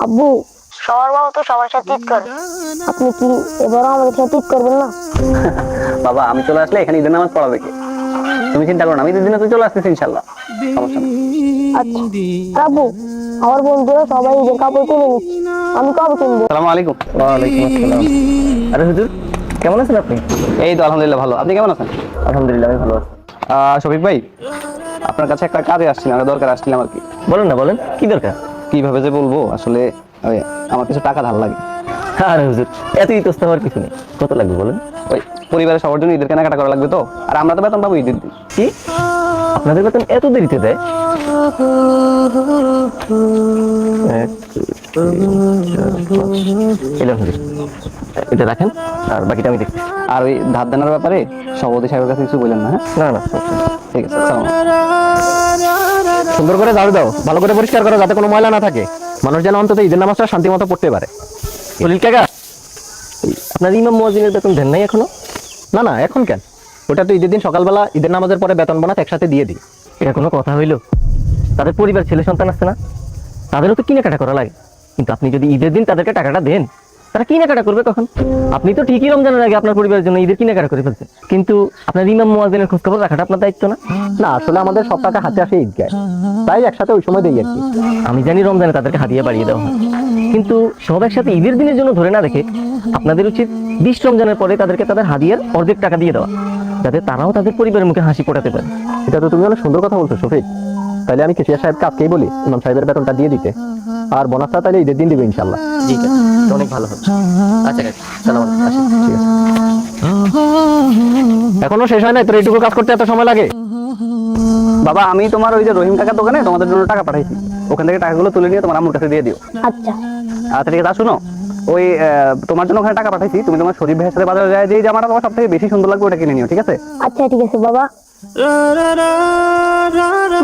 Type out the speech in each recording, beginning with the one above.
আব্বু সবার বাবা তো সবার সাথে ঈদ করে। আপনি কি এবারও আমাদের সাথে ঈদ করবেন না? বাবা আমি চলে আসলে এখানে ঈদের নামাজ পড়াবে কি? তুমি চিন্তা করো না আমি ঈদের দিনে তো চলে আসতেছি ইনশাল্লাহ সমস্যা আচ্ছা আব্বু আমার বন্ধুরা সবাই ঈদের কাপড় কিনে নিচ্ছে। আমি কবে কিনবো। সালামু আলাইকুম। ওয়ালাইকুম আসসালাম। আরে হুজুর কেমন আছেন আপনি? এই তো আলহামদুলিল্লাহ ভালো। আপনি কেমন আছেন? আলহামদুলিল্লাহ আমি ভালো আছি। শফিক ভাই আপনার কাছে একটা কাজে আসছিলাম একটা দরকার আসছিলাম আর কি। বলেন না বলেন। কি দরকার? কীভাবে যে বলব? আসলে আমার কিছু টাকা ধার লাগে। আরে হুজুর এত ইতস্ত হওয়ার কিছু নেই। কত লাগবে বলেন? ওই পরিবারের সবার জন্য ঈদের কেনাকাটা করা লাগবে তো? আর আমরা তো বেতন পাবো ঈদের দিন। কি? আপনাদের বেতন এত দেরিতে দেয়। এটা রাখেন আর বাকিটা আমি দেখছি। আর ওই ধার দেনার ব্যাপারে সভাপতি সাহেবের কাছে কিছু বললেন না হ্যাঁ? না না ঠিক আছে। সুন্দর করে ঝাড়ু দাও, ভালো করে পরিষ্কার করো যাতে কোনো ময়লা না থাকে। মানুষ যেন অন্তত ঈদের নামাজটা শান্তি মতো পড়তে পারে। দলিল কাকা আপনার ইমাম মুয়াজিনের বেতন দেন নাই এখনও? না না, এখন কেন? ওটা তো ঈদের দিন সকালবেলা ঈদের নামাজের পরে বেতন বোনাস একসাথে দিয়ে দিই। এটা কোনো কথা হইল? তাদের পরিবার ছেলে সন্তান আছে না? তাদেরও তো কিনে কাটা করা লাগে। কিন্তু আপনি যদি ঈদের দিন তাদেরকে টাকাটা দেন তারা কেনাকাটা করবে কখন? আপনি তো ঠিকই রমজানের আগে আপনার পরিবারের জন্য ঈদের কেনাকাটা করে ফেলছেন। কিন্তু আপনার ইমাম মুয়াজিনের খোঁজখবর রাখাটা আপনার দায়িত্ব না? না, আসলে আমাদের সব টাকা হাতে আসে ঈদগায়। তাই একসাথে ওই সময় দেই আর কি। আমি জানি রমজানে তাদেরকে হাদিয়া বাড়িয়ে দেওয়া হয়। কিন্তু সব একসাথে ঈদের দিনের জন্য ধরে না রেখে আপনাদের উচিত বিশ রমজানের পরে তাদেরকে তাদের হাদিয়ার অর্ধেক টাকা দিয়ে দেওয়া, যাতে তারাও তাদের পরিবারের মুখে হাসি ফোটাতে পারে। এটা তো তুমি অনেক সুন্দর কথা বলছো, শফিক। তাহলে আমি কেশিয়া সাহেবকে আজকেই বলি, ইমাম সাহেবের বেতনটা দিয়ে দিতে। আর বোনাসটা তাহলে ঈদের দিন দিবে ইনশাল্লাহ ঠিক আছে অনেক ভালো হবে আচ্ছা সালাম ঠিক আছে। এখনও শেষ হয় নাই? তোর এইটুকু কাজ করতে এত সময় লাগে? বাবা আমি তোমার ওই যে রহিম কাকার দোকানে তোমাদের জন্য টাকা পাঠাইছি। ওখান থেকে টাকাগুলো তুলে নিয়ে তোমার আম্মুর কাছে দিয়ে দিও। আচ্ছা। আচ্ছা ঠিক আছে শুনো ওই আহ, তোমার জন্য ওখানে টাকা পাঠাইছি। তুমি তোমার শরীর ভাইয়ের সাথে বাজারে যায় যে জামাটা তোমার সব থেকে বেশি সুন্দর লাগবে ওটা কিনে নিও ঠিক আছে? আচ্ছা ঠিক আছে বাবা।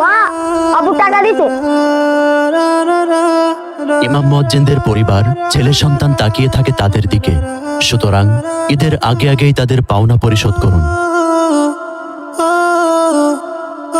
মা আবু টাকা দিতে ইমাম মজ্জেনদের পরিবার, ছেলে সন্তান তাকিয়ে থাকে তাদের দিকে। সুতরাং ঈদের আগে আগেই তাদের পাওনা পরিশোধ করুন।